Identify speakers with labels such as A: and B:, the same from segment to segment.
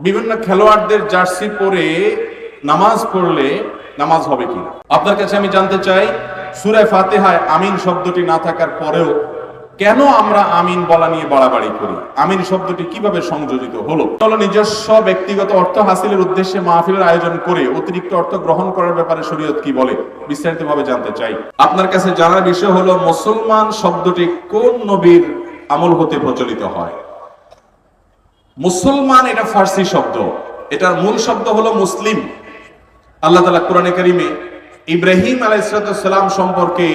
A: বিভিন্ন খেলোয়াড়দের জার্সি পরে নামাজ পড়লে নামাজ হবে কি আপনার কাছে আমি জানতে চাই সুরায় ফাতেহায় আমিন শব্দটি না থাকার পরেও কেন আমরা আমিন বলা নিয়ে বাড়াবাড়ি করি? আমিন শব্দটি কীভাবে সংযোজিত হলো? চলো নিজস্ব ব্যক্তিগত অর্থ হাসিলের উদ্দেশ্যে মাহফিলের আয়োজন করে অতিরিক্ত অর্থ গ্রহণ করার ব্যাপারে শরীয়ত কি বলে বিস্তারিত ভাবে জানতে চাই। আপনার কাছে জানার বিষয় হলো, মুসলমান শব্দটি কোন নবীর আমল হতে প্রচলিত হয়? মুসলমান এটা ফার্সি শব্দ। এটার মূল শব্দ হলো মুসলিম। আল্লাহ তালা কোরআনে কারিমে ইব্রাহিম আলাইসালাম সম্পর্কে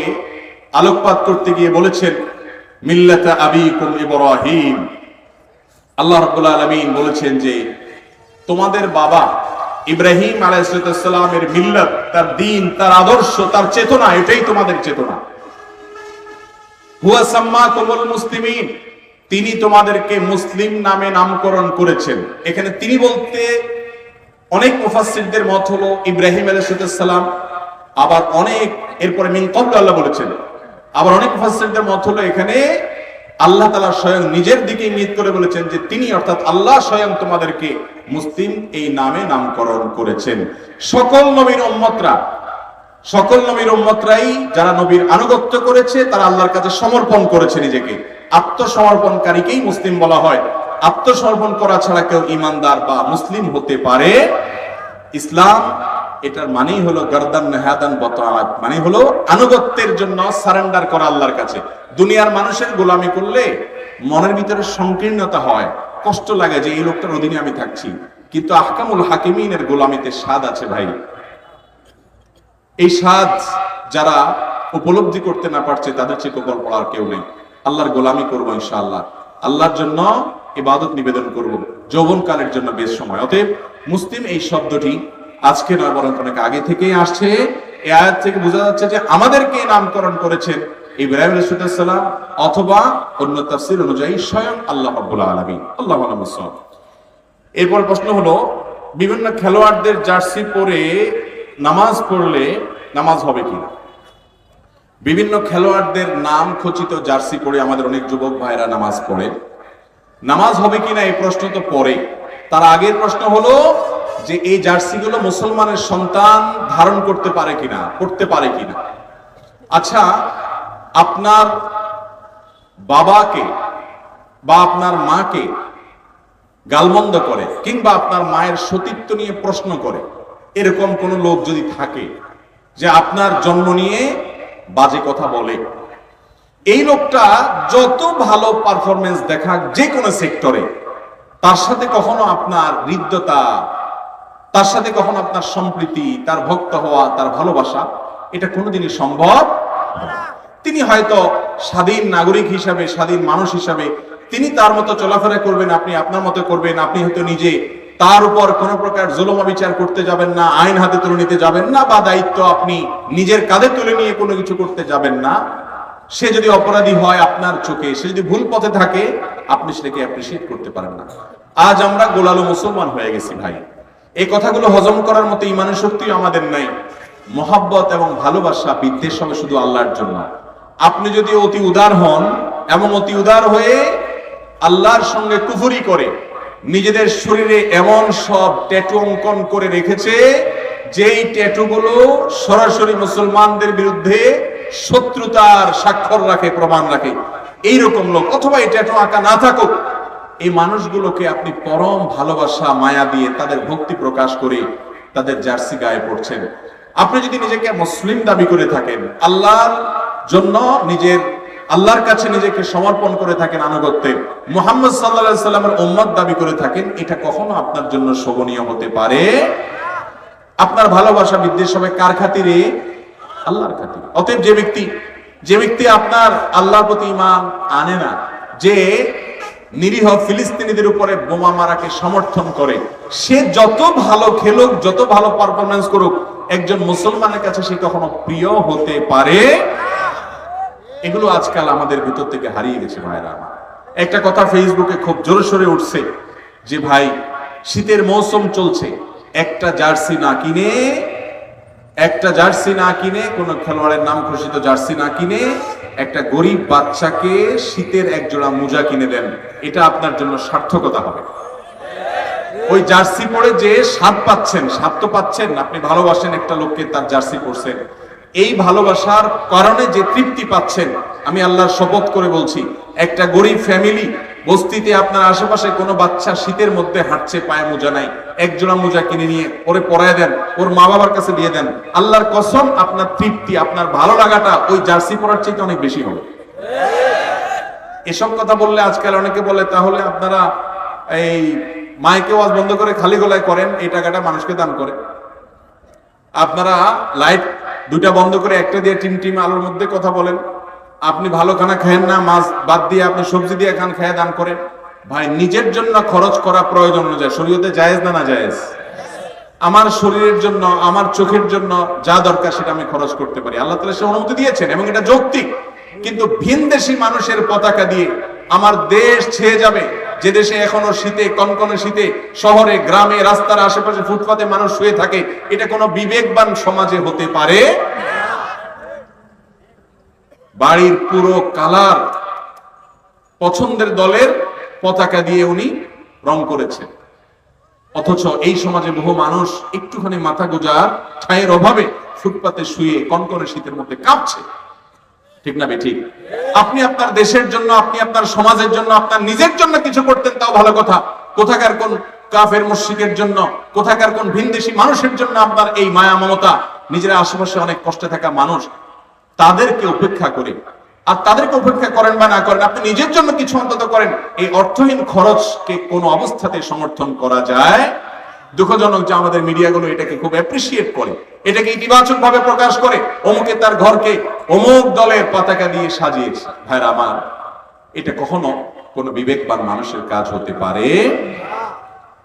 A: আলোকপাত করতে গিয়ে বলেছেন, মিল্লাতা আবিকুম ইব্রাহিম। আল্লাহ বলেছেন যে, তোমাদের বাবা ইব্রাহিম আলাইসালামের মিল্লাত, তার দিন, তার আদর্শ, তার চেতনা, এটাই তোমাদের চেতনা। হুয়া সাম্মাকুমুল মুসলিমিন। তিনি তোমাদেরকে মুসলিম নামে নামকরণ করেছেন। এখানে তিনি বলতে অনেক মুফাসসিরদের মত হলো ইব্রাহিম আলাইহিসসালাম, আবার অনেক এরপরে মিন আল্লাহ বলেছেন, আবার অনেক মুফাসসিরদের মত হলো এখানে আল্লাহ তালা স্বয়ং নিজের দিকে ইঙ্গিত করে বলেছেন যে তিনি অর্থাৎ আল্লাহ স্বয়ং তোমাদেরকে মুসলিম এই নামে নামকরণ করেছেন। সকল নবীর উম্মতরা, সকল নবীর উম্মতরাই যারা নবীর আনুগত্য করেছে, তারা আল্লাহর কাছে সমর্পণ করেছে নিজেকে। আত্মসমর্পণকারীকেই মুসলিম বলা হয়। আত্মসমর্পণ করা ছাড়া কেউ ইমানদার বা মুসলিম হতে পারে। ইসলাম এটার মানেই হলো গর্দান নেহাদান বতাআত মানে হলো আনুগত্যের জন্য সারেন্ডার করা আল্লাহর কাছে। দুনিয়ার মানুষের গোলামি করলে মনের ভিতরে সংকীর্ণতা হয়, কষ্ট লাগে যে এই লোকটার অধীনে আমি থাকছি। কিন্তু আহকামুল হাকিমিনের গোলামিতে স্বাদ আছে ভাই। এই স্বাদ যারা উপলব্ধি করতে না পারছে তাদের চেয়ে কপাল পড়ার কেউ নেই। আল্লাহর গোলামি করব ইনশাআল্লাহ। আল্লাহর জন্য ইবাদত নিবেদন করব। যৌবনকালের জন্য বেশ সময়। অতএব মুসলিম এই শব্দটি আজকে নয়, বরং অনেক আগে থেকেই আসছে। এই আয়াত থেকে বোঝা যাচ্ছে যে আমাদেরকে নামকরণ করেছেন ইব্রাহিম আলাইহিসসালাম অথবা অন্য তাফসীর অনুযায়ী স্বয়ং আল্লাহ রাব্বুল আলামিন। আল্লাহ এরপর প্রশ্ন হলো, বিভিন্ন খেলোয়াড়দের জার্সি পরে নামাজ পড়লে নামাজ হবে কিনা? বিভিন্ন খেলোয়াড়দের নাম খচিত জার্সি পরে আমাদের অনেক যুবক ভাইরা নামাজ পড়ে। নামাজ হবে কিনা এই প্রশ্ন তো পরে তার আগের প্রশ্ন হলো যে এই জার্সিগুলো মুসলমানের সন্তান ধারণ করতে পারে কিনা, করতে পারে কিনা। আচ্ছা আপনার বাবাকে বা আপনার মাকে গালমন্দ করে কিংবা আপনার মায়ের সতীত্ব নিয়ে প্রশ্ন করে, এরকম কোন লোক যদি থাকে যে আপনার জন্ম নিয়ে বাজে কথা বলে। এই লোকটা যত ভালো পারফরমেন্স দেখাক যে কোনো সেক্টরে তার সাথে কখনো আপনার হৃদ্যতা, তার সাথে কখনো আপনার সম্প্রীতি, তার ভক্ত হওয়া, তার ভালোবাসা, এটা কোনোদিনই সম্ভব তিনি হয়তো স্বাধীন নাগরিক হিসাবে, স্বাধীন মানুষ হিসাবে, তিনি তার মতো চলাফেরা করবেন, আপনি আপনার মতো করবেন, আপনি হয়তো নিজে তার উপর কোনো প্রকার জুলম বিচার করতে যাবেন না, আইন হাতে তুলে নিতে যাবেন না বা দায়িত্ব আপনি নিজের কাঁধে তুলে নিয়ে কোনো কিছু করতে যাবেন না। সে যদি অপরাধী হয় আপনার চোখে, সে যদি ভুল পথে থাকে, আপনি সেটাকে অ্যাপ্রিসিয়েট করতে পারেন না। আজ আমরা গোলালো মুসলমান হয়ে গেছি ভাই। এই কথাগুলো হজম করার মতো ইমানের শক্তি আমাদের নাই। মহাব্বত এবং ভালোবাসা বিদ্বেষ হবে শুধু আল্লাহর জন্য। আপনি যদি অতি উদার হন এবং অতি উদার হয়ে আল্লাহর সঙ্গে কুফুরি করে নিজেদের শরীরে এমন সব ট্যাটু অঙ্কন করে রেখেছে, যেই ট্যাটুগুলো সরাসরি মুসলমানদের বিরুদ্ধে শত্রুতার স্বাক্ষর রাখে, প্রমাণ রাখে। এইরকম লোক, অথবা এই ট্যাটু আঁকা না থাকুক, এই মানুষগুলোকে আপনি পরম ভালোবাসা, মায়া দিয়ে তাদের ভক্তি প্রকাশ করে তাদের জার্সি গায়ে পড়ছেন। আপনি যদি নিজেকে মুসলিম দাবি করে থাকেন, আল্লাহর জন্য নিজের আল্লাহর কাছে নিজেকে সমর্পণ করে থাকেন আনুগত্যে। মোহাম্মদ সাল্লা সাল্লামের উম্মত দাবি করে থাকেন, এটা কখনো আপনার জন্য শোভনীয় হতে পারে? আপনার ভালোবাসা বিদ্বেষ হবে কার খাতিরে? আল্লাহর খাতিরে। অতএব যে ব্যক্তি যে ব্যক্তি আপনার আল্লাহর প্রতি ইমান আনে না, যে নিরীহ ফিলিস্তিনিদের উপরে বোমা মারাকে সমর্থন করে, সে যত ভালো খেলুক, যত ভালো পারফরমেন্স করুক, একজন মুসলমানের কাছে সে কখনো প্রিয় হতে পারে? এগুলো আজকাল আমাদের ভিতর থেকে হারিয়ে গেছে ভাইরা একটা কথা ফেসবুকে খুব জোরে সোরে উঠছে যে, ভাই, শীতের মৌসুম চলছে। একটা জার্সি না কিনে, একটা জার্সি না কিনে, কোন খেলোয়াড়ের নাম ঘোষিত জার্সি না কিনে, একটা গরিব বাচ্চাকে শীতের এক জোড়া মোজা কিনে দেন। এটা আপনার জন্য সার্থকতা হবে। ওই জার্সি পরে যে স্বাদ পাচ্ছেন, স্বাদ তো পাচ্ছেন। আপনি ভালোবাসেন একটা লোককে, তার জার্সি পরছেন। এই ভালোবাসার কারণে যে তৃপ্তি পাচ্ছেন, আমি আল্লাহর শপথ করে বলছি, একটা গরিব ফ্যামিলি, বস্তিতে আপনার আশেপাশে কোনো বাচ্চা শীতের মধ্যে হাঁটছে, পায়ে মোজা নাই এক জোড়া মোজা কিনে নিয়ে ওরে পরায় দেন, ওর মা বাবার কাছে দিয়ে দেন, আল্লাহর কসম আপনার তৃপ্তি, আপনার ভালো লাগাটা ওই জার্সি পরার চাইতে অনেক বেশি হবে। এসব কথা বললে আজকাল অনেকে বলে, তাহলে আপনারা এই মাইকে ওয়াজ বন্ধ করে খালি গলায় করেন, এই টাকাটা মানুষকে দান করে। আপনারা লাইট দুইটা বন্ধ করে একটা দিয়ে টিম টিম আলোর মধ্যে কথা বলেন। আপনি ভালো খানা খায়েন না, মাছ বাদ দিয়ে আপনি সবজি দিয়ে খান, খেয়ে দান করেন। ভাই, নিজের জন্য খরচ করা প্রয়োজন অনুযায়ী শরীয়তে জায়েজ না না জায়েজ? আমার শরীরের জন্য, আমার চোখের জন্য যা দরকার সেটা আমি খরচ করতে পারি। আল্লাহ তালা সে অনুমতি দিয়েছেন এবং এটা যৌক্তিক। কিন্তু ভিনদেশি মানুষের পতাকা দিয়ে আমার দেশ ছেয়ে যাবে। যে দেশে এখনও শীতে, কনকনে শীতে, শহরে, গ্রামে, রাস্তার আশেপাশে ফুটপাতে মানুষ শুয়ে থাকে, এটা কোনো বিবেকবান সমাজে হতে পারে? বাড়ির পুরো কালার পছন্দের দলের পতাকা দিয়ে উনি রং করেছেন। অথচ এই সমাজে বহু মানুষ একটুখানি মাথা গোজার ছায়ের অভাবে ফুটপাতে শুয়ে কনকনে শীতের মধ্যে কাঁপছে। ঠিক না ঠিক আপনি আপনার দেশের জন্য, আপনি আপনার সমাজের জন্য, আপনার নিজের জন্য কিছু করতেন, তাও ভালো কথা। কোথাকার কোন কাফের মসজিদের জন্য, কোথাকার কোন ভিনদেশি মানুষের জন্য আপনার এই মায়া মমতা? নিজের আশেপাশে অনেক কষ্টে থাকা মানুষ, তাদেরকে উপেক্ষা করে আর তাদেরকে উপেক্ষা করেন বা না করেন, আপনি নিজের জন্য কিছু অন্তত করেন। এই অর্থহীন খরচকে কোনো অবস্থাতে সমর্থন করা যায় দুঃখজনক যে আমাদের মিডিয়াগুলো এটাকে খুব অ্যাপ্রিসিয়েট করে। এটাকে ইতিবাচক ভাবে প্রকাশ করে। অমুকে তার ঘরকে অমুক দলের পতাকা দিয়ে সাজিয়েছে। ভাইরা আমার, এটা কখনো কোনো বিবেকবান মানুষের কাজ হতে পারে?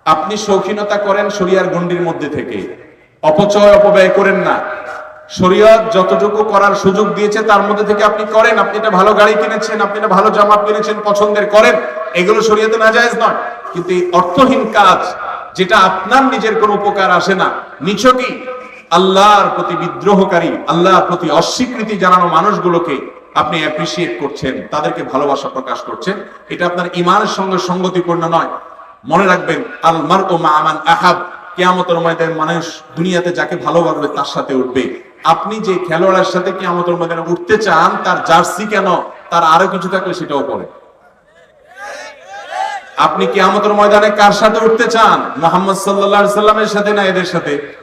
A: আপনি শৌখিনতা করেন শরিয়ার গণ্ডির মধ্যে থেকে। অপচয়, অপব্যয় করেন না। শরীয়ত যতটুকু করার সুযোগ দিয়েছে, তার মধ্যে থেকে আপনি করেন। আপনি একটা ভালো গাড়ি কিনেছেন, আপনি একটা ভালো জামা কিনেছেন, পছন্দের করেন। এগুলো শরীয়তে নাজায়েজ নয়। কিন্তু এই অর্থহীন কাজ যেটা আপনার নিজের কোনো উপকার আসে না। নিছকই আল্লাহর প্রতি বিদ্রোহকারী, আল্লাহর প্রতি অস্বীকৃতি জানানো মানুষগুলোকে আপনি অ্যাপ্রিসিয়েট করছেন, তাদেরকে ভালোবাসা প্রকাশ করছেন। এটা আপনার ইমানের সঙ্গে সঙ্গতিপূর্ণ নয়। মনে রাখবেন আল মার ও আমান আহাব, কেয়ামতের ময়দানে মানুষ দুনিয়াতে যাকে ভালোবাসবে তার সাথে উঠবে। আপনি যে খেলোয়াড়ের সাথে কেয়ামতের ময়দানে উঠতে চান, তার জার্সি কেন, তার আরও কিছু থাকলে সেটাও পড়ে আপনি কেয়ামতের ময়দানে কার সাথে উঠতে চান? মোহাম্মদ সাল্লামের সাথে না এদের সাথে?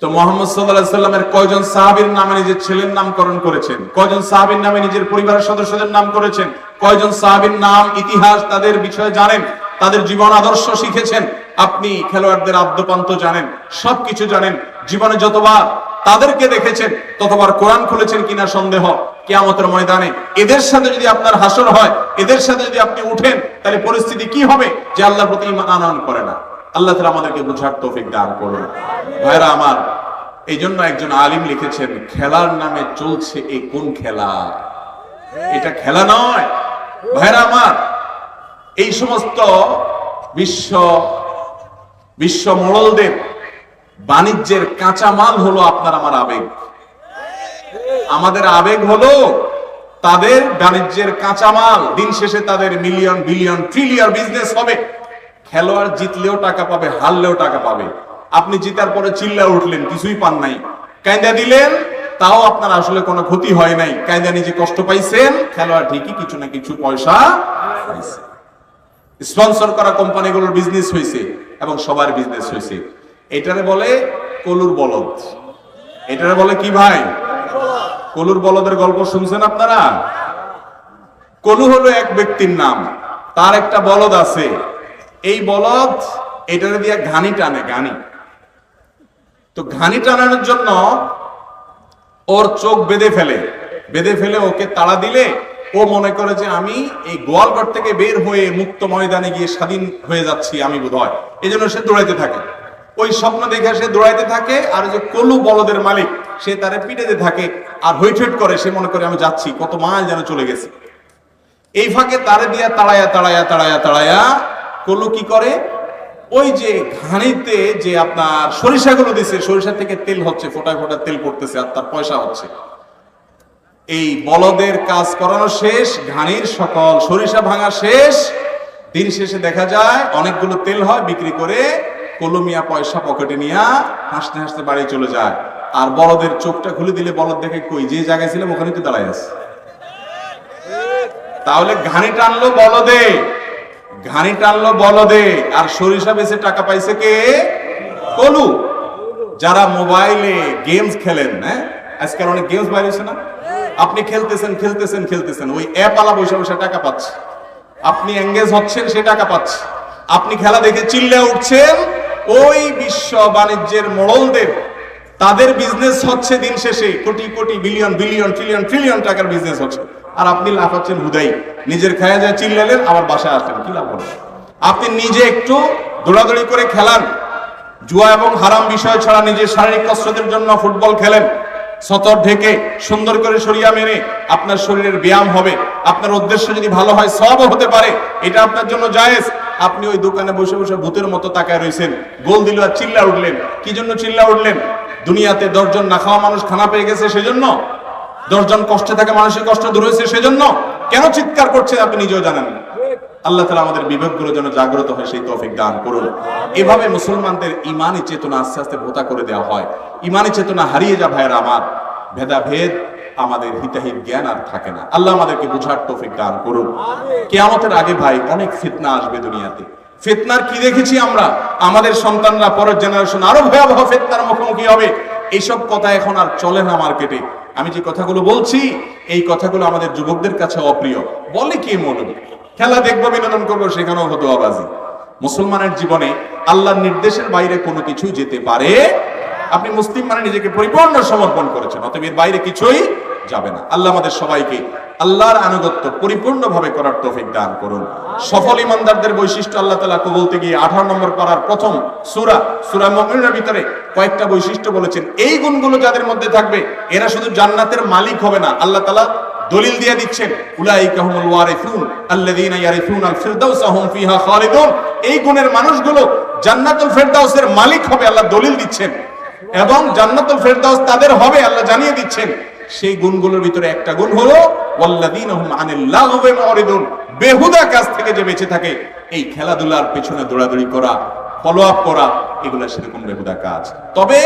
A: তো মোহাম্মদ সাল্লাল্লাহু সাল্লামের কয়জন সাহাবীর নামে নিজের ছেলের নামকরণ করেছেন? কয়জন সাহাবীর নামে নিজের পরিবারের সদস্যদের নাম করেছেন? কয়জন সাহাবীর নাম, ইতিহাস তাদের বিষয়ে জানেন? তাদের জীবন আদর্শ শিখেছেন? আপনি খেলোয়াড়দের আদ্যপান্ত জানেন? সবকিছু জানেন? জীবনে যতবার তাদেরকে দেখেছেন, ততবার কোরআন খুলেছেন কিনা সন্দেহ? কেয়ামতের ময়দানে এদের সাথে যদি আপনার হাসর হয়, এদের সাথে যদি আপনি উঠেন, তাহলে পরিস্থিতি কি হবে? যে আল্লাহর প্রতি আনয়ন করে না। আল্লাহ তালা আমাদেরকে বুঝার তৌফিক দান করুন। ভাইরা আমার এই জন্য একজন আলিম লিখেছেন, খেলার নামে চলছে এই কোন খেলা? এটা খেলা নয়। ভাইরা আমার, এই সমস্ত বিশ্ব বিশ্ব মোড়লদের বাণিজ্যের কাঁচামাল হলো আপনার আমার আবেগ। আমাদের আবেগ হলো তাদের বাণিজ্যের কাঁচামাল। দিন শেষে তাদের মিলিয়ন বিলিয়ন ট্রিলিয়ন বিজনেস হবে। খেলোয়াড় জিতলেও টাকা পাবে, হারলেও টাকা পাবে। আপনি জিতার পরে চিল্লা উঠলেন, কিছুই পান নাই। কায়দা দিলেন, তাও আপনার আসলে কোনো ক্ষতি হয় নাই। কায়দা নিজে কষ্ট পাইছেন, খেলোয়াড় ঠিকই কিছু না কিছু পয়সা পাইছে। স্পন্সর করা কোম্পানিগুলোর বিজনেস হয়েছে এবং সবার বিজনেস হয়েছে এটারে বলে কলুর বলদ। এটারে বলে কি ভাই? কলুর বলদের গল্প শুনছেন আপনারা? কলু হলো এক ব্যক্তির নাম। তার একটা বলদ আছে। এই বলদ এটারে দিয়ে ঘানি টানে, ঘানি। তো ঘানি টানানোর জন্য ওর চোখ বেঁধে ফেলে। বেঁধে ফেলে ওকে তাড়া দিলে ও মনে করে যে আমি এই গোয়ালঘর থেকে বের হয়ে মুক্ত ময়দানে গিয়ে স্বাধীন হয়ে যাচ্ছি আমি বোধ হয় এই জন্য সে দৌড়াইতে থাকে। ওই স্বপ্ন দেখে সে দৌড়াইতে থাকে আর যে কলু বলদের মালিক সে তারে পিটাতে থাকে আর হইঠট করে, সে মনে করে, আমি যাচ্ছি, কত মাইল যেন চলে গেছে। এই ফাঁকে তারে দিয়া তাড়ায়া তাড়ায়া তাড়ায়া তাড়ায়া কলু কি করে? ওই যে ঘানিতে যে আপনার সরিষাগুলো দিছে সরিষা থেকে তেল হচ্ছে, ফোটায় ফোটায় তেল পড়তেছে আর তার পয়সা হচ্ছে। এই বলদের কাজ করানো শেষ, ঘানির সকল সরিষা ভাঙা শেষ। দিন শেষে দেখা যায়, অনেকগুলো তেল হয়, বিক্রি করে কলমিয়া পয়সা পকেটে নিয়ে হাসতে হাসতে বাড়ি চলে যায়। আর বলদের চোখটা খুলে দিলে বলদ দেখে কই, যে জায়গায় ছিলাম ওখানে তো দাঁড়ায় আছে। তাহলে ঘানি টানলো বলদে, ঘানি টানলো বলদে, আর সরিষা বেচে টাকা পাইছে কে? কলু। যারা মোবাইলে গেমস খেলেন হ্যাঁ? আজকাল অনেক গেমস বাইরেছে না? আপনি খেলতেছেন খেলতেছেন খেলতেছেন, ওই অ্যাপ আলা বসে বসে টাকা পাচ্ছে। আপনি এঙ্গেজ হচ্ছেন, সে টাকা পাচ্ছে। আপনি খেলা দেখে চিল্লে উঠছেন ওই বিশ্ব বাণিজ্যের মোড়লদের। তাদের বিজনেস হচ্ছে দিন শেষে crore crore billion billion trillion trillion টাকার বিজনেস হচ্ছে। আর আপনি লাফাচ্ছেন হুদাই। নিজের খায়া যায় চিল্লালেন, আবার বাসায় আসলেন। কি লাভ হলো আপনি নিজে একটু দৌড়াদৌড়ি করে খেলান। জুয়া এবং হারাম বিষয় ছাড়া নিজের শারীরিক কসরতের জন্য ফুটবল খেলেন। সতর ঢেকে সুন্দর করে সরিয়া মেনে আপনার শরীরের ব্যায়াম হবে। আপনার উদ্দেশ্য যদি ভালো হয়, সবও হতে পারে। এটা আপনার জন্য জায়েজ। আপনি ওই দোকানে বসে বসে ভূতের মতো তাকায় রয়েছেন গোল দিল আর চিল্লা উঠলেন। কি জন্য চিল্লা উঠলেন? দুনিয়াতে দশজন না খাওয়া মানুষ খানা পেয়ে গেছে সেজন্য? দশজন কষ্টে থাকে, মানসিক কষ্ট দূর হয়েছে সেজন্য? কেন চিৎকার করছে আপনি নিজেও জানেন আল্লাহ তালা আমাদের বিবেকগুলো যেন জাগ্রত হয় সেই তৌফিক দান করুন। এভাবে মুসলমানদের ইমানি চেতনা আস্তে আস্তে ভোতা করে দেওয়া হয়। ইমানি চেতনা হারিয়ে যা ভাইয়ের আমার। ভেদাভেদ আমাদের হিতাহিত জ্ঞান আর থাকে না। আল্লাহ আমাদেরকে বুঝার তৌফিক দান করুন। কেয়ামতের আগে ভাই অনেক ফিতনা আসবে দুনিয়াতে। ফিতনার কি দেখেছি আমরা? আমাদের সন্তানরা পরের জেনারেশন আরও ভয়াবহ ফিতনার মুখোমুখি হবে। এইসব কথা এখন আর চলে না মার্কেটে। আমি যে কথাগুলো বলছি, এই কথাগুলো আমাদের যুবকদের কাছে অপ্রিয়। বলে কি মৌলবী খেলা দেখব, বিনোদন করব, সেখানেও হতো আবাজি মুসলমানের জীবনে আল্লাহর নির্দেশের বাইরে কোনো কিছুই যেতে পারে? আপনি মুসলিম মানে নিজেকে পরিপূর্ণ সমর্পণ করেছেন, অতএব এর বাইরে কিছুই যাবে না। আল্লাহ আমাদের সবাইকে আল্লাহর আনুগত্য পরিপূর্ণভাবে করার তৌফিক দান করুন। সফল ইমানদারদের বৈশিষ্ট্য আল্লাহ তালা বলতে গিয়ে আঠারো নম্বর পাড়ার প্রথম সুরা সুরা মমিনের ভিতরে কয়েকটা বৈশিষ্ট্য বলেছেন। এই গুণগুলো যাদের মধ্যে থাকবে, এরা শুধু জান্নাতের মালিক হবে না, আল্লাহ তালা দলিল দিয়ে দিচ্ছেন, উলাইকা হুমুল ওয়ারিসুন আল্লাযীনা ইয়ারিসুন আল ফিরদাউস হুম ফিহা খালিদুন। এই গুণের মানুষগুলো জান্নাতুল ফেরদাউসের মালিক হবে, আল্লাহ দলিল দিচ্ছেন। এবং জান্নাতুল ফেরদাউস তাদের হবে, আল্লাহ জানিয়ে দিচ্ছেন। সেই গুণগুলোর ভিতরে একটা গুণ হলো বেহুদা কাজ থেকে যে বেঁচে থাকে এই খেলাধুলার পেছনে দৌড়াদৌড়ি করা ফলো আপ করা এগুলো সেরকম বেহুদা কাজ? তবে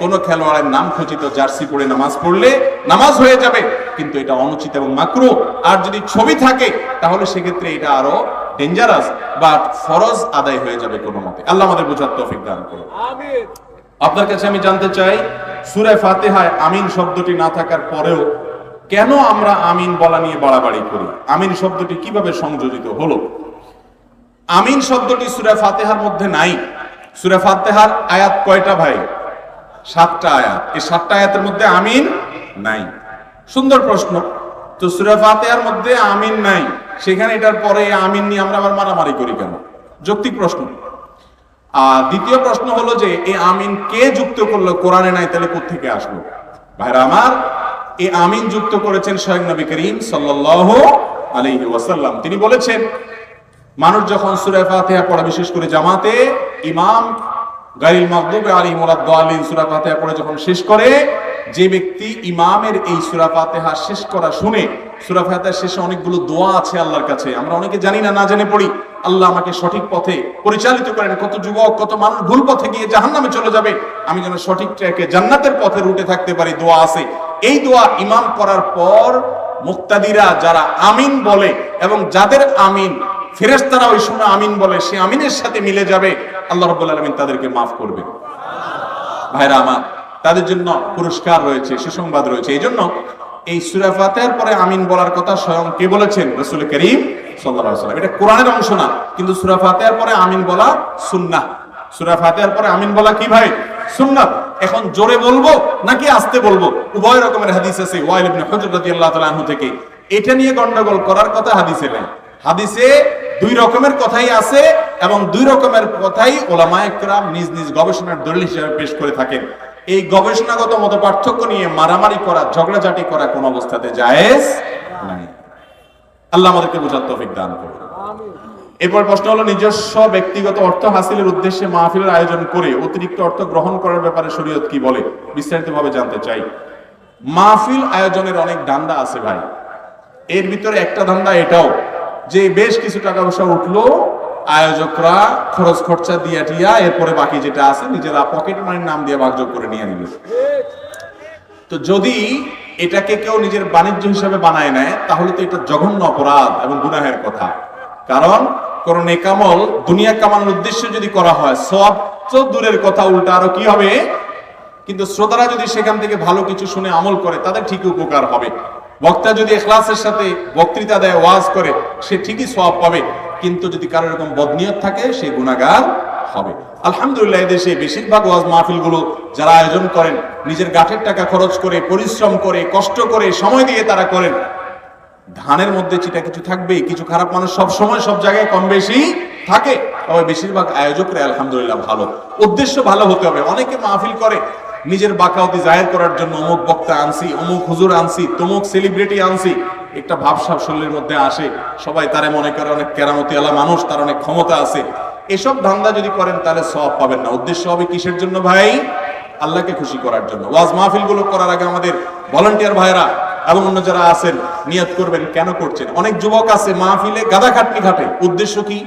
A: কোন খেলোয়াড়ের নাম খচিত জার্সি পরে নামাজ পড়লে নামাজ হয়ে যাবে কিন্তু এটা অনুচিত এবং মাকরু। আর যদি ছবি থাকে তাহলে সেক্ষেত্রে এটা আরও ডেঞ্জারাস বা ফরজ আদায় হয়ে যাবে কোনো মতে আল্লাহ আমাদের বোঝার তৌফিক দান করুন। আপনার কাছে আমি জানতে চাই সুরে ফাতেহায় আমিন শব্দটি না থাকার পরেও কেন আমরা আমিন বলা নিয়ে বাড়াবাড়ি করি? আমিন শব্দটি কীভাবে সংযোজিত হলো? আমিন শব্দটি সুরে ফাতেহার মধ্যে নাই। সুরে ফাতেহার আয়াত কয়টা ভাই? সাতটা আয়াত। এই সাতটা আয়াতের মধ্যে আমিন নাই। সুন্দর প্রশ্ন। তো সুরে ফাতেহার মধ্যে আমিন নাই। সেখানে এটার পরে আমিন নিয়ে আমরা আবার মারামারি করি কেন? যৌক্তিক প্রশ্ন। আর দ্বিতীয় প্রশ্ন হলো যে, এ আমিন কে যুক্ত করল? কোরআনে নাই, তাহলে কোথেকে আসলো? ভাইরা আমার, এ আমিন যুক্ত করেছেন স্বয়ং নবী করিম সাল্লাল্লাহু আলাইহি ওয়াসাল্লাম। তিনি বলেছেন, মানুষ যখন সূরা ফাতিহা পড়ে বিশেষ করে জামাতে, ইমাম গাইল মাগদুবে আলী ওয়ালাদ-দালিন সূরা ফাতিহা পড়ে যখন শেষ করে, যে ব্যক্তি ইমামের এই সূরা ফাতিহা শেষ করা শুনে, সূরা ফাতিহার শেষে অনেকগুলো দোয়া আছে আল্লাহর কাছে, আমরা অনেকে জানি না না জেনে পড়ি। আল্লাহ আমাকে সঠিক পথে পরিচালিত করেন। কত যুবক, কত মানুষ ভুল পথে গিয়ে জাহান্নামে চলে যাবে। আমি যেন সঠিক ট্র্যাকে জান্নাতের পথে রুটে থাকতে পারি, দোয়া আছে। এই দোয়া ইমাম করার পর মুক্তাদিরা যারা আমিন বলে এবং যাদের আমিন, ফেরেশতারা ওই সময় আমিন বলে, সে আমিনের সাথে মিলে যাবে। আল্লাহ রাব্বুল আলামিন তাদেরকে মাফ করবে। ভাইরা আমার, তাদের জন্য পুরস্কার রয়েছে, সুসংবাদ রয়েছে। এই জন্য এই সূরা ফাতিহার পরে আমিন বলার কথা স্বয়ং কে বলেছেন? রাসূল করিম আলাইহি এটা কোরআনের অংশ না, কিন্তু সূরা ফাতিহার পরে আমিন বলা সুন্নাহ। সূরা ফাতিহার পরে আমিন বলা কি ভাই? সুন্নাত এখন জোরে বলব নাকি আস্তে বলব? উভয় রকমের হাদিস আছে, ওয়াইল ইবনে হুজর রাদিয়াল্লাহু তাআলা আনহু থেকে। এটা নিয়ে গন্ডগোল করার কথা হাদিসে নেই। হাদিসে দুই রকমের কথাই আছে এবং দুই রকমের কথাই ওলামায়ে কেরাম নিজ নিজ গবেষণার দলিল হিসেবে পেশ করে থাকেন। এই গবেষণাগত মত পার্থক্য নিয়ে মারামারি করা, ঝগড়াঝাটি করা কোন অবস্থাতে জায়েজ নাই। আল্লাহ আমাদেরকে বোঝার তৌফিক দান করুন। এরপর প্রশ্ন হলো, নিজস্ব ব্যক্তিগত অর্থ হাসিলের উদ্দেশ্যে মাহফিলের আয়োজন করে অতিরিক্ত অর্থ গ্রহণ করার ব্যাপারে শরীয়ত কি বলে? বিস্তারিত ভাবে জানতে চাই। মাহফিল আয়োজনের অনেক ধান্দা আছে ভাই। এর ভিতরে একটা ধান্দা এটাও, যে বেশ কিছু টাকা পয়সা উঠল আয়োজকরা খরচ খরচা দিয়া টিয়া, এরপরে বাকি যেটা আছে, নিজেরা পকেট মানির নাম দিয়ে ভাগযোগ করে নিয়ে নিল। তো যদি এটাকে কেউ নিজের বাণিজ্য হিসাবে বানায় নেয়, তাহলে তো এটা জঘন্য অপরাধ এবং গুনাহের কথা। কারণ, কোন নেকামল দুনিয়া কামানোর উদ্দেশ্যে যদি করা হয় সব তো দূরের কথা, উল্টা আরও কি হবে? কিন্তু শ্রোতারা যদি সেখান থেকে ভালো কিছু শুনে আমল করে, তাদের ঠিকই উপকার হবে। বক্তা যদি এখলাসের সাথে বক্তৃতা দেয়, ওয়াজ করে, সে ঠিকই সওয়াব পাবে। কিন্তু যদি কারও এরকম বদনিয়ত থাকে, সে গুণাগার হবে। আলহামদুলিল্লাহ এদেশে বেশিরভাগ ওয়াজ মাহফিলগুলো যারা আয়োজন করেন, নিজের গাঠের টাকা খরচ করে, পরিশ্রম করে, কষ্ট করে, সময় দিয়ে তারা করেন। ধানের মধ্যে চিটা কিছু থাকবে কিছু খারাপ মানুষ সব সময় সব জায়গায় কম বেশি থাকে। তবে বেশিরভাগ আয়োজকরা আলহামদুলিল্লাহ ভালো। উদ্দেশ্য ভালো হতে হবে। অনেকে মাহফিল করে, নিজের বাকাওতি জাহের করার জন্য অমুক বক্তা আনছি, অমুক হুজুর আনছি, তমুক সেলিব্রিটি আনছি। একটা ভাবসাব মধ্যে আসে। সবাই তারে মনে করে অনেক কেরামতি আলা মানুষ, তার অনেক ক্ষমতা আছে। এসব ধান্দা যদি করেন, তাহলে সব পাবেন না। উদ্দেশ্য হবে কিসের জন্য ভাই? আল্লাহকে খুশি করার জন্য। ওয়াজ মাহফিলগুলো করার আগে আমাদের ভলান্টিয়ার ভাইরা এবং অন্য যারা আছেন, নিয়ত করবেন। কেন করছেন? অনেক যুবক আছে মাহফিলে গাদা খাটনি ঘাটে। উদ্দেশ্য কি?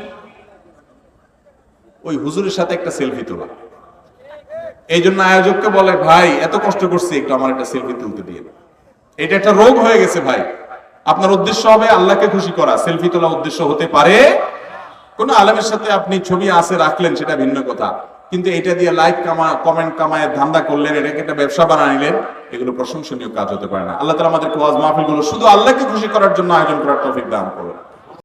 A: ওই হুজুরের সাথে একটা সেলফি তোলা। এই জন্য আয়োজককে বলে, ভাই, এত কষ্ট করছি, একটু আমার একটা সেলফি তুলতে দিয়ে এটা একটা রোগ হয়ে গেছে ভাই। আপনার উদ্দেশ্য হবে আল্লাহকে খুশি করা। সেলফি তোলা উদ্দেশ্য হতে পারে। কোন আলমের সাথে আপনি ছবি আসে রাখলেন, সেটা ভিন্ন কথা। কিন্তু এটা দিয়ে লাইক কামা কমেন্ট কামায় ধান্দা করলেন এটাকে একটা ব্যবসা বানায় নিলেন? এগুলো প্রশংসনীয় কাজ হতে পারে না। আল্লাহ তালা আমাদের কোয়াজ মাহফিলগুলো শুধু আল্লাহকে খুশি করার জন্য আয়োজন করার তৌফিক দান করুন।